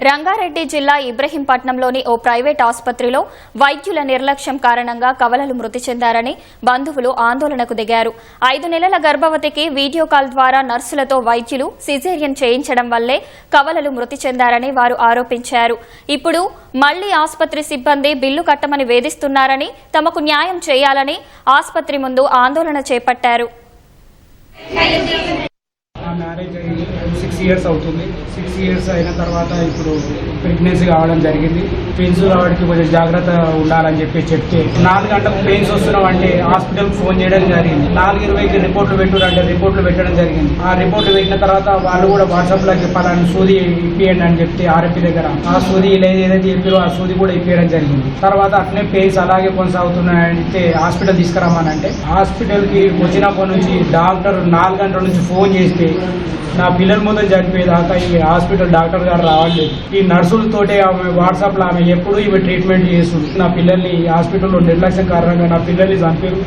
రంగారెడ్డి జిల్లా ఇబ్రహీంపట్నంలోని ఓ ప్రైవేట్ ఆసుపత్రిలో వైద్యుల నిర్లక్ష్యం కారణంగా కవలలు మృతి చెందారని బంధువులు ఆందోళనకు దిగారు. ఐదు నెలల గర్భవతికి వీడియో కాల్ ద్వారా నర్సులతో వైద్యులు సిజేరియన్ చేయించడం వల్లే కవలలు మృతి చెందారని వారు ఆరోపించారు. ఇప్పుడు మళ్ళీ ఆసుపత్రి సిబ్బంది బిల్లు కట్టమని వేధిస్తున్నారని తమకు న్యాయం చేయాలని ఆసుపత్రి ముందు ఆందోళన చేపట్టారు. మ్యారేజ్ అయ్యి సిక్స్ ఇయర్స్ అవుతుంది. సిక్స్ ఇయర్స్ అయిన తర్వాత ఇప్పుడు ప్రెగ్నెన్సీ కావడం జరిగింది. పెయిన్స్ రావడానికి కొంచెం జాగ్రత్త ఉండాలని చెప్పి చెప్తే నాలుగు గంటలకు పెయిన్స్ వస్తున్నాం అంటే హాస్పిటల్ ఫోన్ చేయడం జరిగింది. నాలుగు ఇరవైకి రిపోర్ట్లు అంటే రిపోర్ట్లు పెట్టడం జరిగింది. ఆ రిపోర్ట్లు పెట్టిన తర్వాత వాళ్ళు కూడా వాట్సాప్లో చెప్పాలని సూది ఇప్పియండి అని చెప్తే ఆర్ఎంపీ దగ్గర. ఆ సూది లేదు ఏదైతే చెప్పారో ఆ సూది కూడా ఇప్పించడం జరిగింది. తర్వాత అట్లనే పెయిన్స్ అలాగే కొనసాగుతున్నాయంటే హాస్పిటల్ తీసుకురామని అంటే హాస్పిటల్ వచ్చినప్పటి నుంచి డాక్టర్ నాలుగు గంటల నుంచి ఫోన్ చేస్తే నా పిల్లల ముందు చనిపోయేదాకా ఈ హాస్పిటల్ డాక్టర్ గారు రావట్లేదు ఈ నర్సులతోటే ఆమె వాట్సాప్లో ఆమె ఎప్పుడూ ఇవి ట్రీట్మెంట్ చేస్తుంది. నా పిల్లల్ని హాస్పిటల్లో నిర్లక్ష్యం కారణంగా నా పిల్లల్ని చంపారు.